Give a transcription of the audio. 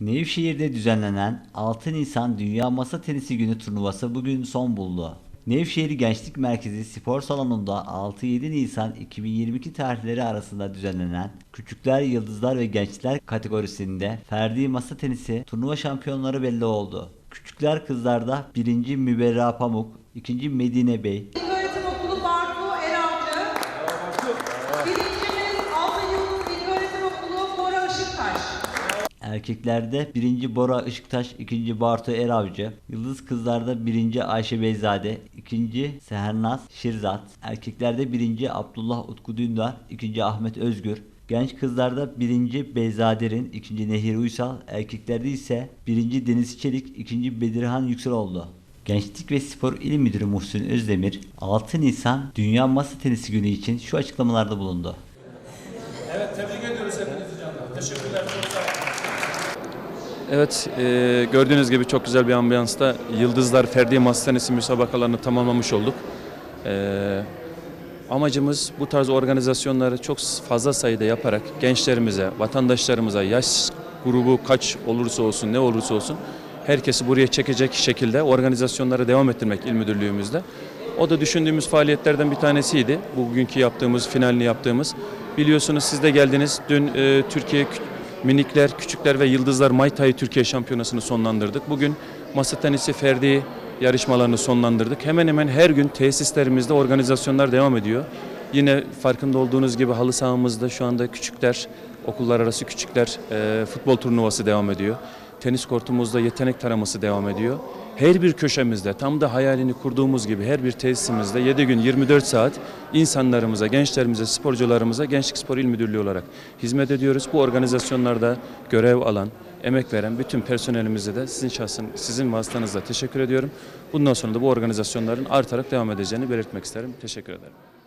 Nevşehir'de düzenlenen 6 Nisan Dünya Masa Tenisi Günü turnuvası bugün son buldu. Nevşehir Gençlik Merkezi Spor Salonu'nda 6-7 Nisan 2022 tarihleri arasında düzenlenen Küçükler, Yıldızlar ve Gençler kategorisinde Ferdi Masa Tenisi turnuva şampiyonları belli oldu. Küçükler kızlarda 1. Müberra Pamuk, 2. Medine Bey, Erkeklerde 1. Bora Işıktaş, 2. Bartu Eravcı, Yıldız Kızlarda 1. Ayşe Beyzade, 2. Sehernaz Şirzat, Erkeklerde 1. Abdullah Utku Dündar, 2. Ahmet Özgür, Genç kızlarda 1. Beyzader'in, 2. Nehir Uysal, erkeklerde ise 1. Deniz Çelik, 2. Bedirhan Yüksel oldu. Gençlik ve Spor İl Müdürü Muhsin Özdemir, 6 Nisan Dünya Masa Tenisi Günü için şu açıklamalarda bulundu. Evet canlar. Teşekkürler. Evet, e, gördüğünüz gibi çok güzel bir ambiyansta Yıldızlar Ferdi Masa Tenisi müsabakalarını tamamlamış olduk. E, amacımız bu tarz organizasyonları çok fazla sayıda yaparak gençlerimize, vatandaşlarımıza, yaş grubu kaç olursa olsun, ne olursa olsun herkesi buraya çekecek şekilde organizasyonları devam ettirmek il müdürlüğümüzde. O da düşündüğümüz faaliyetlerden bir tanesiydi. Bugünkü yaptığımız, finalini yaptığımız. Biliyorsunuz siz de geldiniz. Dün e, Türkiye Minikler, Küçükler ve Yıldızlar Muay Thai Türkiye Şampiyonası'nı sonlandırdık. Bugün masa tenisi ferdi yarışmalarını sonlandırdık. Hemen hemen her gün tesislerimizde organizasyonlar devam ediyor. Yine farkında olduğunuz gibi halı sahamızda şu anda küçükler, okullar arası küçükler e, futbol turnuvası devam ediyor. Tenis kortumuzda yetenek taraması devam ediyor. Her bir köşemizde tam da hayalini kurduğumuz gibi her bir tesisimizde 7 gün 24 saat insanlarımıza, gençlerimize, sporcularımıza Gençlik Spor İl Müdürlüğü olarak hizmet ediyoruz. Bu organizasyonlarda görev alan, emek veren bütün personelimize de sizin şahsın, sizin vasıtanızla teşekkür ediyorum. Bundan sonra da bu organizasyonların artarak devam edeceğini belirtmek isterim. Teşekkür ederim.